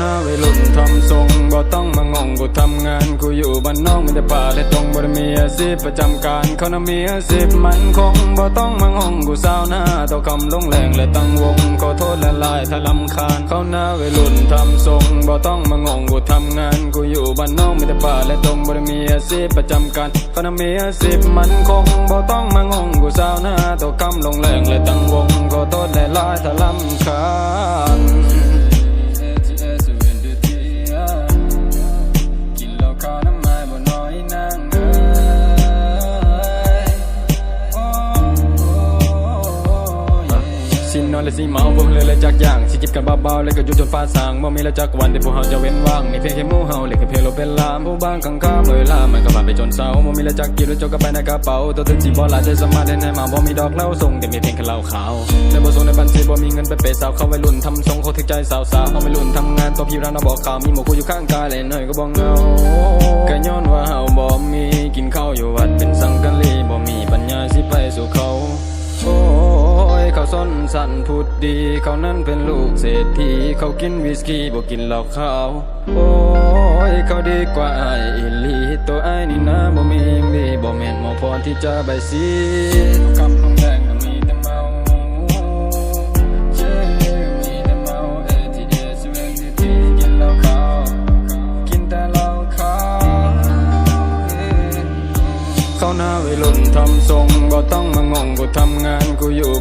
นะวัยรุ่นทำทรงบ่ต้องมางงกูทำงาน กูอยู่บ้านนอกมันจะป่าและตรงบ่มีอาชีพประจำการเขานะมีอาชีพมันคงบ่ต้องมางงกูสาวหน้าต่อคำลงแรงและตั้งวงขอโทษละลายถ้าลำคาญเขานะวัยรุ่นทำทรงบ่ต้องมางงกูทำงาน กูอยู่บ้านนอกมันจะป่าและตรงบ่ไมีอาชีพประจำการเขานะมีอาชีพมันคงบ่ต้องมางงกูสาวหน้าต่อคำลงแรงและตั้งวงขอโทษละลายถ้าลำคาญ สินอนและสิเมาบ่เลยและจักอย่างสิจิบกันเบาๆแล้วก็ยู่จนฟ้าสางบ่มีและจักวันที่พวกเฮาจะเว้นว่างมีเพียงแค่หมู่เฮาเลยแค่เพียงเราเป็นลามผู้บางข้างข้ามเวลามันก็ผ่านไปจนเศร้าบ่มีและจักกินแล้วจกกันไปในกระเป๋าตัวถึงสิบ่หลายใจสมารถได้ในมาบ่มีดอกเหล้าส่งแต่มีเพียงแค่เหล้าขาวแต่บ่ส่งในบัญชีบ่มีเงินไปเปย์สาวเขาวัยรุ่นทำทรงเขาถึกใจสาวๆเขาวัยรุ่นทำงานตัวพี่ร้านเราบอกข่าวมีหมู่กูอยู่ข้างกายเลยหน่อยก็บ่เงาก็ย้อนว่าเฮา ส้นพูดดี เขานั้นเป็นลูกเศรษฐีเขากินวิสกี้บ่กินเหล้าขาว โอ้ยเขาดีกว่าไอ้อิลีตัวไอ้นี่นะบ่มีมีบ่แม่นหมอพรที่จะใบสีกคำลงแดง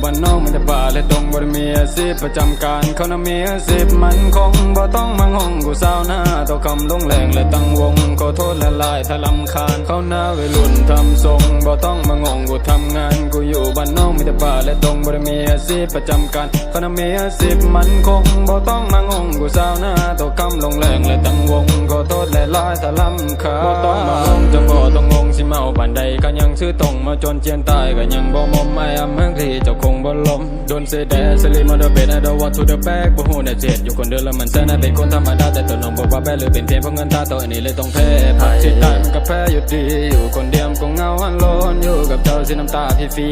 บ้านนอกมีแต่ป่าและตรงบ่ได้มีอาชีพประจำการเขาน่ะมีอาชีพมันคงบ่ต้องมางงกูสาวหน้าต่อคำลงแรงและตั้งวงขอโทษและลายถ้าลำคาญเขาหน้าวัยรุ่นทำทรงบ่ต้องมางงกูทำงานกูอยู่บ้านนอกมีแต่ป่าและตรงบ่ได้มีอาชีพประจำการเขาน่ะมีอาชีพมันคงบ่ต้องมางงกูสาวหน้าต่อคำลงแรงและตั้งวงขอโทษและลายถ้าลำคาญบ่ต้องมางงจะบ่ต้องงงสิเมาปานใดก็ยังซื้อตรงมาจนเจียนตายก็ยังบ่มอมไอ้อำเมืองที่เจ้าคงบ่ลมโดนเสยแดสลิมาเดเบดไอดอวัตทูเดแบกบ่ฮู้แน่เจ็ดอยู่คนเดียวแล้วมันแซ่น่าเป็นคนธรรมดาแต่ตัวน้องบอกว่าแบหรือเป็นเพียงเพราะเงินตาตัวอันนี้เลยต้องแพ้ผักที่ตายมันก็แพ้อยู่ดี อยู่คนเดียวก็เหงาอันโลนอยู่กับเจ้าสิน้ำตาพี่ฟรี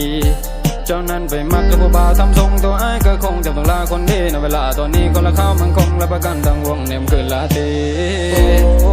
เจ้านั้นไปมักกับผู้บ่าวทำทรงตัวไอ้ก็คงจะต้องลาคนดีในเวลาตอนนี้คนละข้าวมันคงและประกันทั้งวงเนี่ยมคือลาตี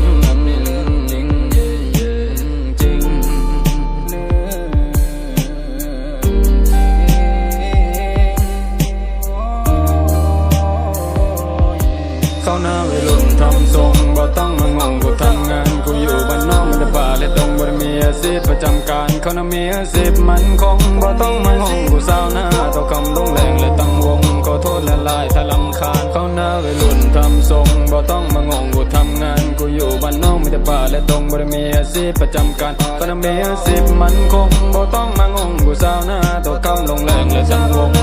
สิบประจำการเขาน่ะมีอาชีพมันคงบ่ต้องมางงกูสาวหน้าต่อคำลงแรงและตั้งวงขอโทษและลายถ้าลำคาญเขาหน้าไปลุ่นทำทรงบ่ต้องมางงกูทำงานกูอยู่บ้านนอกไม่จะป่าและตรงบ่ได้มีอาชีพประจำการเขาน่ะมีอาชีพมันคงบ่ต้องมางงกูสาวหน้าต่อคำลงแรงและตั้งวง